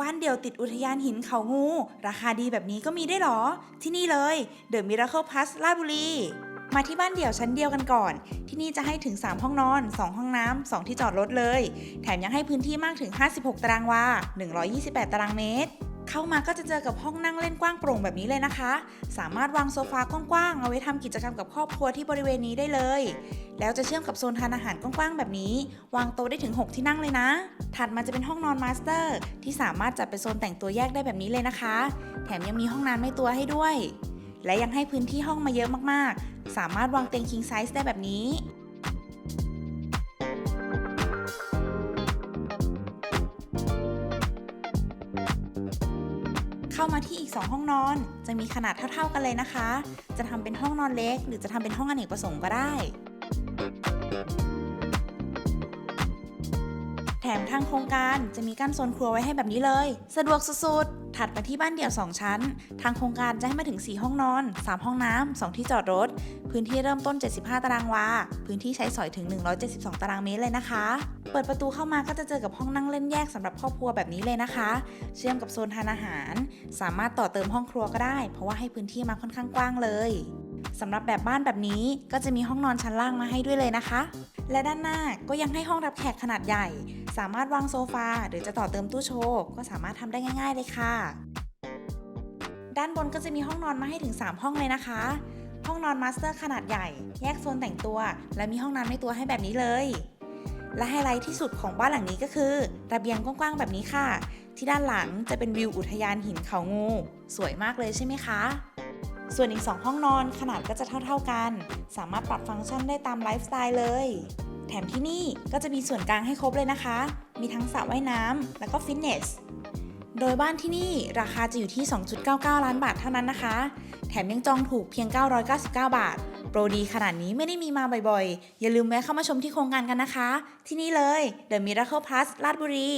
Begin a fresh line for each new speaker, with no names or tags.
บ้านเดี่ยวติดอุทยานหินเขางู ราคาดีแบบนี้ก็มีได้เหรอ ที่นี่เลยเดอะมิราเคิลพัสลาบุรี มาที่บ้านเดี่ยวชั้นเดียวกันก่อน ที่นี่จะให้ถึง 3 ห้องนอน 2 ห้องน้ำ 2 ที่จอดรถเลย แถมยังให้พื้นที่มากถึง 56 ตารางวา 128 ตารางเมตร เข้ามาก็จะเจอกับห้องนั่งเล่นกว้างโปร่งแบบนี้เลยนะคะ สามารถวางโซฟากว้างๆเอาไว้ทำกิจกรรมกับครอบครัวที่บริเวณนี้ได้เลย แล้วจะเชื่อมกับโซนทานอาหารกว้างๆแบบนี้ วางโต๊ะได้ถึง 6 ที่นั่งเลยนะ ถัดมาจะเป็นห้องนอนมาสเตอร์ที่สามารถจัดเป็นโซนแต่งตัวแยกได้แบบนี้เลยนะคะ แถมยังมีห้องน้ำในตัวให้ด้วย และยังให้พื้นที่ห้องมาเยอะมากๆ สามารถวางเตียง king size ได้แบบนี้ เข้ามาที่อีก 2 ห้องนอน จะมีขนาดเท่าๆกันเลยนะคะ จะทำเป็นห้องนอนเล็ก หรือจะทำเป็นห้องอเนกประสงค์ก็ได้ แถมทางโครงการจะมีกั้นโซนครัวไว้ให้แบบนี้เลย สะดวกสุดๆ ถัดมาที่บ้านเดี่ยว 2 ชั้น ทางโครงการจะให้มาถึง 4 ห้องนอน 3 ห้องน้ำ 2 ที่จอดรถ พื้นที่เริ่มต้น 75 ตารางวา พื้นที่ใช้สอยถึง 172 ตารางเมตรเลยนะคะ เปิดประตูเข้ามาก็จะเจอกับห้องนั่งเล่นแยกสำหรับครอบครัวแบบนี้เลยนะคะ เชื่อมกับโซนทานอาหาร สามารถต่อเติมห้องครัวก็ได้ เพราะว่าให้พื้นที่มาค่อนข้างกว้างเลย สำหรับแบบบ้านแบบนี้ก็จะมีห้องนอนชั้นล่างมาให้ด้วยเลยนะคะ และด้านหน้าก็ยังให้ห้องรับแขกขนาดใหญ่ สามารถวางโซฟาหรือจะต่อเติมตู้โชว์ก็สามารถทำได้ง่าย ๆ เลยค่ะ ด้านบนก็จะมีห้องนอนมาให้ถึง 3 ห้องเลยนะคะ ห้องนอนมาสเตอร์ขนาดใหญ่ แยกโซนแต่งตัว และมีห้องน้ำในตัวให้แบบนี้เลย และไฮไลท์ที่สุดของบ้านหลังนี้ก็คือระเบียงกว้างๆแบบนี้ค่ะ ที่ด้านหลังจะเป็นวิวอุทยานหินเขางู สวยมากเลยใช่ไหมคะ ส่วนอีก 2 ห้องนอนขนาดก็จะเท่าๆกัน สามารถปรับฟังก์ชันได้ตามไลฟ์สไตล์เลย แถมที่นี่ก็จะมีส่วนกลางให้ครบเลยนะคะ มีทั้งสระว่ายน้ำแล้วก็ฟิตเนส โดยบ้านที่นี่ราคาจะอยู่ที่ 2.99 ล้านบาทเท่านั้นนะคะ แถมยังจองถูกเพียง 999 บาท โปรดีขนาดนี้ไม่ได้มีมาบ่อยๆ อย่าลืมแวะเข้ามาชมที่โครงการกันนะคะ ที่นี่เลย The Miracle Plus ลาดบุรี